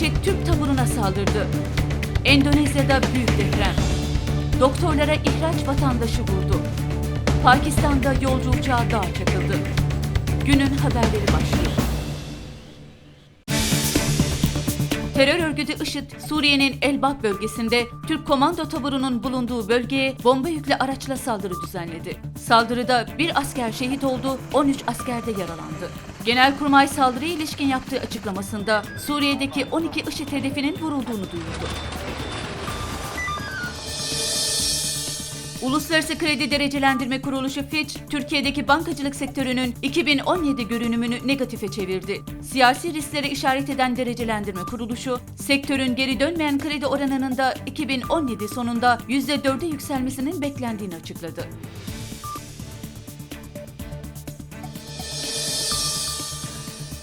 IŞİD Türk taburuna saldırdı. Endonezya'da büyük deprem. Doktorlara ihraç vatandaşı vurdu. Pakistan'da yolcu uçağı dağa çakıldı. Günün haberleri başlıyor. Terör örgütü IŞİD, Suriye'nin Elbap bölgesinde Türk komando taburunun bulunduğu bölgeye bomba yüklü araçla saldırı düzenledi. Saldırıda bir asker şehit oldu, 13 asker de yaralandı. Genelkurmay saldırıya ilişkin yaptığı açıklamasında Suriye'deki 12 IŞİD hedefinin vurulduğunu duyurdu. Uluslararası Kredi Derecelendirme Kuruluşu Fitch, Türkiye'deki bankacılık sektörünün 2017 görünümünü negatife çevirdi. Siyasi risklere işaret eden derecelendirme kuruluşu, sektörün geri dönmeyen kredi oranının da 2017 sonunda %4'e yükselmesinin beklendiğini açıkladı.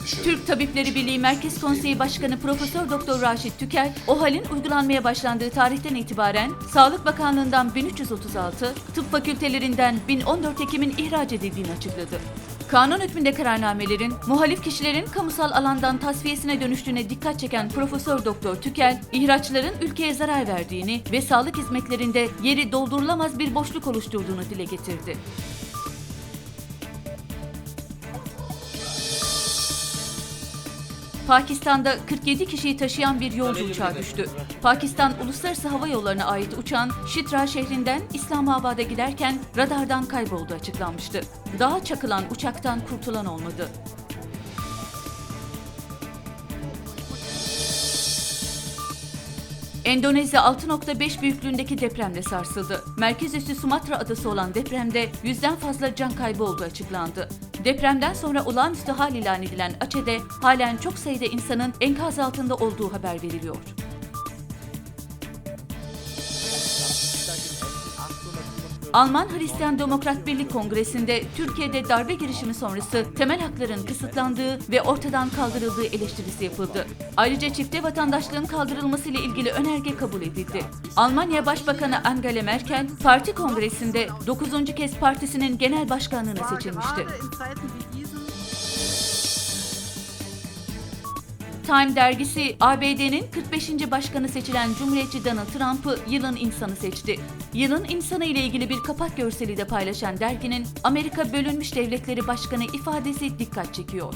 Türk Tabipleri Birliği Merkez Konseyi Başkanı Profesör Doktor Raşit Tükel, OHAL'in uygulanmaya başlandığı tarihten itibaren Sağlık Bakanlığı'ndan 1336, tıp fakültelerinden 1014 hekimin ihraç edildiğini açıkladı. Kanun hükmünde kararnamelerin muhalif kişilerin kamusal alandan tasfiyesine dönüştüğüne dikkat çeken Profesör Doktor Tükel, ihraçların ülkeye zarar verdiğini ve sağlık hizmetlerinde yeri doldurulamaz bir boşluk oluşturduğunu dile getirdi. Pakistan'da 47 kişiyi taşıyan bir yolcu uçağı düştü. Pakistan Uluslararası Hava Yolları'na ait uçağın Şitra şehrinden İslamabad'a giderken radardan kaybolduğu açıklanmıştı. Dağa çakılan uçaktan kurtulan olmadı. Endonezya 6.5 büyüklüğündeki depremle sarsıldı. Merkez üssü Sumatra adası olan depremde yüzden fazla can kaybı olduğu açıklandı. Depremden sonra olağanüstü hal ilan edilen Aceh'de halen çok sayıda insanın enkaz altında olduğu haber veriliyor. Alman Hristiyan Demokrat Birlik Kongresi'nde Türkiye'de darbe girişimi sonrası temel hakların kısıtlandığı ve ortadan kaldırıldığı eleştirisi yapıldı. Ayrıca çifte vatandaşlığın kaldırılması ile ilgili önerge kabul edildi. Almanya Başbakanı Angela Merkel, parti kongresinde 9. kez partisinin genel başkanlığına seçilmişti. Time dergisi ABD'nin 45. başkanı seçilen Cumhuriyetçi Donald Trump'ı yılın insanı seçti. Yılın insanı ile ilgili bir kapak görseli de paylaşan derginin Amerika Bölünmüş Devletleri Başkanı ifadesi dikkat çekiyor.